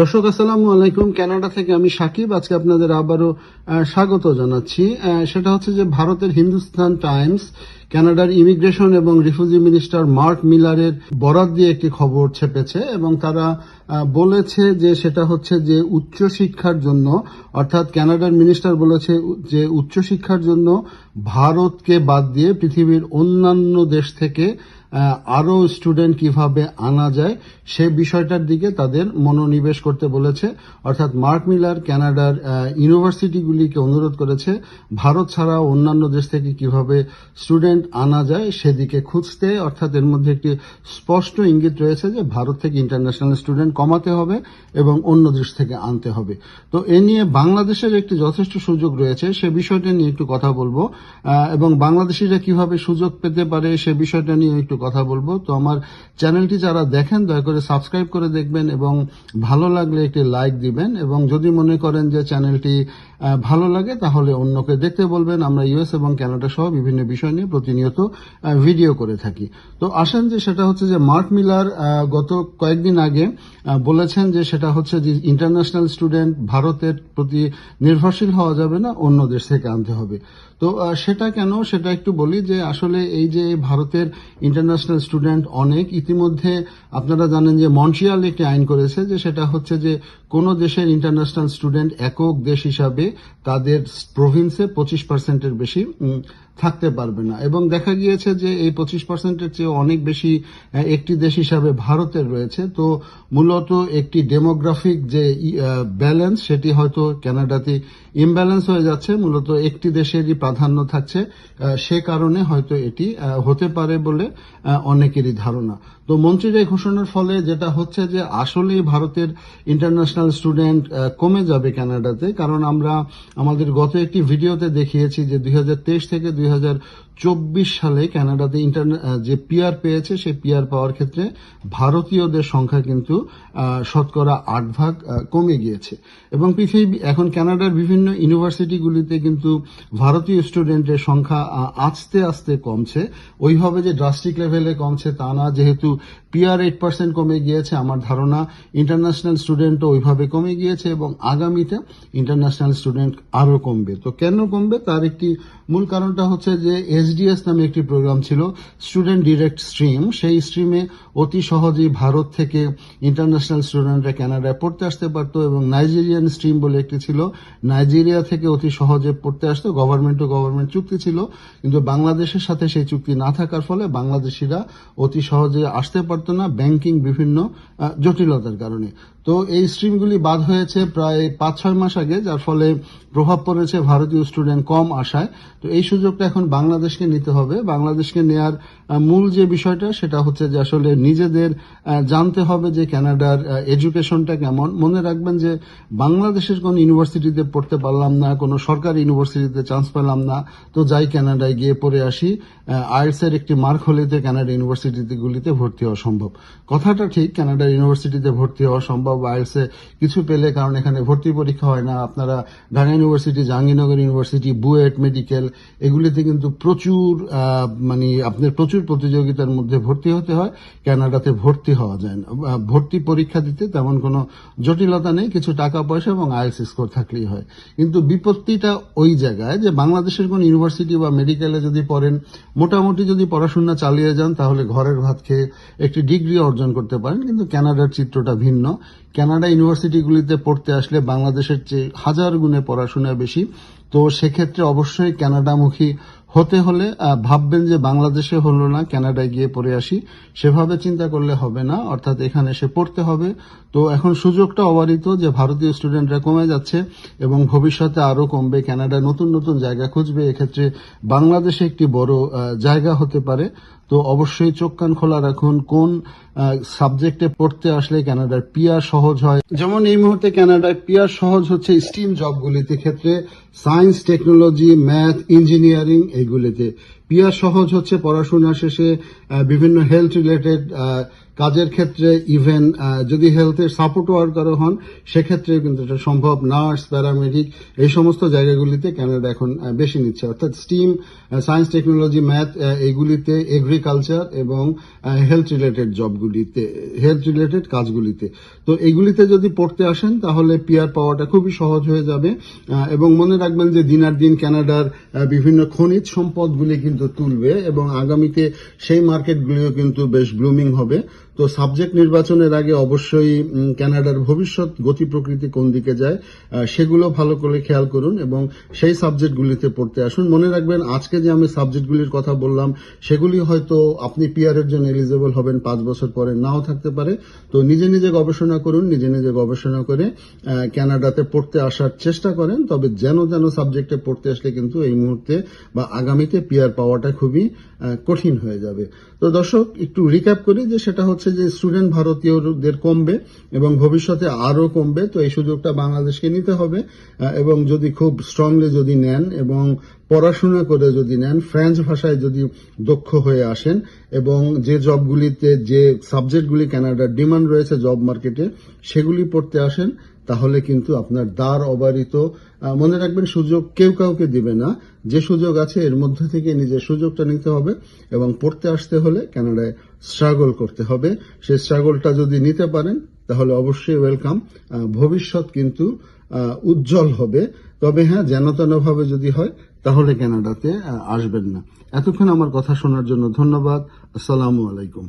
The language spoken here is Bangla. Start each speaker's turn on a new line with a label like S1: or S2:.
S1: দর্শক, আসসালামু আলাইকুম। কানাডা থেকে আমি সাকিব। আজকে আপনাদের আবারও স্বাগত জানাচ্ছি। সেটা হচ্ছে যে ভারতের হিন্দুস্তান টাইমস, কানাডার ইমিগ্রেশন এবং রিফিউজি মিনিস্টার মার্ক মিলারের বরাত দিয়ে একটি খবর ছেপেছে এবং তারা বলেছে যে সেটা হচ্ছে যে উচ্চশিক্ষার জন্য, অর্থাৎ কানাডার মিনিস্টার বলেছে যে উচ্চশিক্ষার জন্য ভারতকে বাদ দিয়ে পৃথিবীর অন্যান্য দেশ থেকে আহ, আরও স্টুডেন্ট কীভাবে আনা যায় সে বিষয়টার দিকে তাদের মনোনিবেশ করতে বলেছে। অর্থাৎ মার্ক মিলার কানাডার আহ, ইউনিভার্সিটিগুলিকে অনুরোধ করেছে ভারত ছাড়া অন্যান্য দেশ থেকে কীভাবে স্টুডেন্ট আনা যায় সেদিকে খুঁজতে। অর্থাৎ এর মধ্যে একটি স্পষ্ট ইঙ্গিত রয়েছে যে ভারত থেকে ইন্টারন্যাশনাল স্টুডেন্ট কমাতে হবে এবং অন্য দেশ থেকে আনতে হবে। তো এ নিয়ে বাংলাদেশের একটি যথেষ্ট সুযোগ রয়েছে সে বিষয়টা নিয়ে একটু কথা বলব। এবং বাংলাদেশিরা কীভাবে সুযোগ পেতে পারে সে বিষয়টা নিয়ে একটু কথা বলব। তো আমার চ্যানেলটি যারা দেখেন, দয়া করে সাবস্ক্রাইব করে দেখবেন এবং ভালো লাগলে একটি লাইক দিবেন এবং যদি মনে করেন যে চ্যানেলটি ভালো লাগে তাহলে অন্যকে দেখতে বলবেন। আমরা ইউএস এবং ক্যানাডা সহ বিভিন্ন বিষয় নিয়ে প্রতিনিয়ত ভিডিও করে থাকি। তো আসেন যে সেটা হচ্ছে যে মার্ক মিলার গত কয়েকদিন আগে বলেছেন যে সেটা হচ্ছে যে ইন্টারন্যাশনাল স্টুডেন্ট ভারতের প্রতি নির্ভরশীল হওয়া যাবে না, অন্য দেশ থেকে আনতে হবে। তো সেটা কেন? সেটা একটু বলি যে আসলে এই যে ভারতের ইন্টারন্যাশনাল স্টুডেন্ট অনেক। ইতিমধ্যে আপনারা জানেন যে মন্ট্রিয়াল একটি আইন করেছে যে সেটা হচ্ছে যে কোন দেশের ইন্টারন্যাশনাল স্টুডেন্ট একক দেশ হিসাবে তাদের প্রভিন্সে পঁচিশ পার্সেন্টের বেশি থাকতে পারবে না। এবং দেখা গিয়েছে যে এই পঁচিশ পার্সেন্টের চেয়ে অনেক বেশি একটি দেশ হিসাবে ভারতের রয়েছে। তো মূলত একটি ডেমোগ্রাফিক যে ব্যালেন্স সেটি হয়তো কানাডাতে ইমব্যালেন্স হয়ে যাচ্ছে। মূলত একটি দেশেরই প্রাধান্য থাকছে। সে কারণে হয়তো এটি হতে পারে বলে অনেকেরই ধারণা। তো মন্ত্রীর এই ঘোষণার ফলে যেটা হচ্ছে যে আসলেই ভারতের ইন্টারন্যাশনাল স্টুডেন্ট কমে যাবে কানাডাতে, কারণ আমরা আমাদের গত একটি ভিডিওতে দেখিয়েছি যে দুই হাজার তেইশ থেকে দুই হাজার চব্বিশ সালে কানাডাতে ইন্টারনে- যে পিয়ার পেয়েছে, সেই পিয়ার পাওয়ার ক্ষেত্রে ভারতীয়দের সংখ্যা কিন্তু শতকরা আট ভাগ কমে গিয়েছে। এবং পৃথিবী, এখন কানাডার বিভিন্ন ইউনিভার্সিটিগুলিতে কিন্তু ভারতীয় স্টুডেন্টের সংখ্যা আস্তে আস্তে কমছে। ওইভাবে যে ড্রাস্টিক লেভেলে কমছে তা না, যেহেতু পিয়ার এইট পার্সেন্ট কমে গিয়েছে, আমার ধারণা ইন্টারন্যাশনাল স্টুডেন্টও ওইভাবে কমে গিয়েছে এবং আগামীতে ইন্টারন্যাশনাল স্টুডেন্ট আরও কমবে। তো কেন কমবে? তার একটি মূল কারণটা হচ্ছে যে এসডিএস নামে একটি প্রোগ্রাম ছিল স্টুডেন্ট ডিরেক্ট স্ট্রিম সেই স্ট্রিমে অতি সহজেই ভারত থেকে ইন্টারন্যাশনাল স্টুডেন্টরা কানাডায় পড়তে আসতে পারতো এবং নাইজেরিয়ান স্ট্রিম বলে একটি ছিল। নাইজেরিয়া থেকে অতি সহজে পড়তে আসতো গভর্নমেন্ট টু গভর্নমেন্ট চুক্তি ছিল। কিন্তু বাংলাদেশের সাথে সেই চুক্তি না থাকার ফলে বাংলাদেশিরা অতি সহজে আসতে পারতো না ব্যাংকিং বিভিন্ন জটিলতার কারণে। তো এই স্ট্রিমগুলি বাদ হয়েছে প্রায় পাঁচ ছয় মাস আগে, যার ফলে প্রভাব পড়েছে ভারতীয় স্টুডেন্ট কম আসায়। তো এই সুযোগটা এখন বাংলাদেশকে নিতে হবে। বাংলাদেশকে নেয়ার মূল যে বিষয়টা, সেটা হচ্ছে যে আসলে নিজেদের জানতে হবে যে কানাডার এডুকেশনটা কেমন। মনে রাখবেন যে বাংলাদেশের কোন ইউনিভার্সিটিতে পড়তে পারলাম না, কোনো সরকারি ইউনিভার্সিটিতে চান্স পেলাম না। তো যাই কানাডায় গিয়ে পড়ে আসি। এর একটি মার্ক হলেতে কানাডা ইউনিভার্সিটিগুলিতে ভর্তি হওয়া সম্ভব। কথাটা ঠিক কানাডার ইউনিভার্সিটিতে ভর্তি হওয়া সম্ভব। এ কিছু পেলে কারণ এখানে ভর্তি পরীক্ষা হয় না। আপনারা Dhaka university, Jahangirnagar university, BUET medical, এগুলিতে কিন্তু প্রচুর মানে আপনার প্রচুর প্রতিযোগিতার মধ্যে ভর্তি হতে হয়। কানাডাতে ভর্তি হওয়া যায় না। ভর্তি পরীক্ষা দিতে তেমন কোনো জটিলতা নেই। কিছু টাকা পয়সা এবং আইএলস স্কোর থাকলেই হয়। কিন্তু বিপত্তিটা ওই জায়গায় যে বাংলাদেশের কোন ইউনিভার্সিটি বা মেডিকেলে যদি পড়েন মোটামুটি যদি পড়াশোনা চালিয়ে যান, তাহলে ঘরের ভাত খেয়ে একটি ডিগ্রি অর্জন করতে পারেন। কিন্তু ক্যানাডার চিত্রটা ভিন্ন। ক্যানাডা ইউনিভার্সিটিগুলিতে পড়তে আসলে বাংলাদেশের চেয়ে হাজার গুণে পড়াশোনা বেশি। তো সেক্ষেত্রে অবশ্যই কানাডামুখী হতে হলে ভাববেন যে বাংলাদেশে হলো না, কানাডায় গিয়ে পড়ে আসি, সেভাবে চিন্তা করলে হবে না, অর্থাৎ এখানে এসে পড়তে হবে। তো এখন সুযোগটা অবারিত যে ভারতীয় স্টুডেন্টরা কমে যাচ্ছে এবং ভবিষ্যতে আরও কমবে, কানাডা নতুন নতুন জায়গা খুঁজবে, এক্ষেত্রে বাংলাদেশে একটি বড় জায়গা হতে পারে। তো অবশ্যই চোখ কান খোলা রাখুন। কোন সাবজেক্টে পড়তে আসলে কানাডার পিয়ার সহজ হয়? যেমন এই মুহূর্তে ক্যানাডার পিয়ার সহজ হচ্ছে স্টিম জবগুলিতে ক্ষেত্রে সায়েন্স টেকনোলজি ম্যাথ ইঞ্জিনিয়ারিং এইগুলিতে। পিয়ার সহজ হচ্ছে, পড়াশোনা শেষে বিভিন্ন হেলথ রিলেটেড কাজের ক্ষেত্রে ইভেন যদি হেলথের সাপোর্ট ওয়ার্কারও হন সেক্ষেত্রে কিন্তু এটা সম্ভব। নার্স প্যারামেডিক এই সমস্ত জায়গাগুলিতে ক্যানাডা এখন বেশি নিচ্ছে। অর্থাৎ স্টিম সায়েন্স টেকনোলজি ম্যাথ এইগুলিতে এগ্রিকালচার এবং হেলথ রিলেটেড জবগুলিতে হেলথ রিলেটেড কাজগুলিতে। তো এইগুলিতে যদি পড়তে আসেন, তাহলে পিয়ার পাওয়াটা খুবই সহজ হয়ে যাবে। এবং মনে রাখবেন যে দিনার দিন ক্যানাডার বিভিন্ন খনিজ সম্পদগুলি কিন্তু তুলবে এবং আগামীতে সেই মার্কেটগুলিও কিন্তু বেশ গ্লুমিং হবে। তো সাবজেক্ট নির্বাচনের আগে অবশ্যই উম, কানাডার ভবিষ্যৎ গতি প্রকৃতি কোন দিকে যায় সেগুলো ভালো করে খেয়াল করুন এবং সেই সাবজেক্টগুলিতে পড়তে আসুন। মনে রাখবেন আজকে যে আমি সাবজেক্টগুলির কথা বললাম সেগুলি হয়তো আপনি পিয়ারের জন্য এলিজেবল হবেন পাঁচ বছর পরে নাও থাকতে পারে। তো নিজে নিজে গবেষণা করুন নিজে নিজে গবেষণা করে আহ, কানাডাতে পড়তে আসার চেষ্টা করেন তবে যেন যেন সাবজেক্টে পড়তে আসলে কিন্তু এই মুহূর্তে বা আগামীতে পিয়ার পাওয়াটা খুবই কঠিন হয়ে যাবে। তো দর্শক একটু রিক্যাপ করি যে সেটা হচ্ছে যে স্টুডেন্ট ভারতীয়দের কমবে এবং ভবিষ্যতে আরও কমবে, তো এই সুযোগটা বাংলাদেশকে নিতে হবে এবং যদি খুব স্ট্রংলি যদি নেন এবং পড়াশোনা করে যদি নেন ফ্রেঞ্চ ভাষায় যদি দক্ষ হয়ে আসেন এবং যে জবগুলিতে যে সাবজেক্টগুলি ক্যানাডার ডিমান্ড রয়েছে জব মার্কেটে সেগুলি পড়তে আসেন তাহলে কিন্তু আপনার দ্বার অবারিত মনে রাখবেন সুযোগ কেউ কাউকে দিবে না। যে সুযোগ আছে এর মধ্যে থেকে নিজের সুযোগটা নিতে হবে এবং পড়তে আসতে হলে কানাডায় স্ট্রাগল করতে হবে। সেই স্ট্রাগলটা যদি নিতে পারেন তাহলে অবশ্যই ওয়েলকাম ভবিষ্যৎ কিন্তু উজ্জ্বল হবে। তবে হ্যাঁ যেন তেনভাবে যদি হয় তাহলে কানাডাতে আহ, আসবেন না। এতক্ষণ আমার কথা শোনার জন্য ধন্যবাদ। আসসালামু আলাইকুম।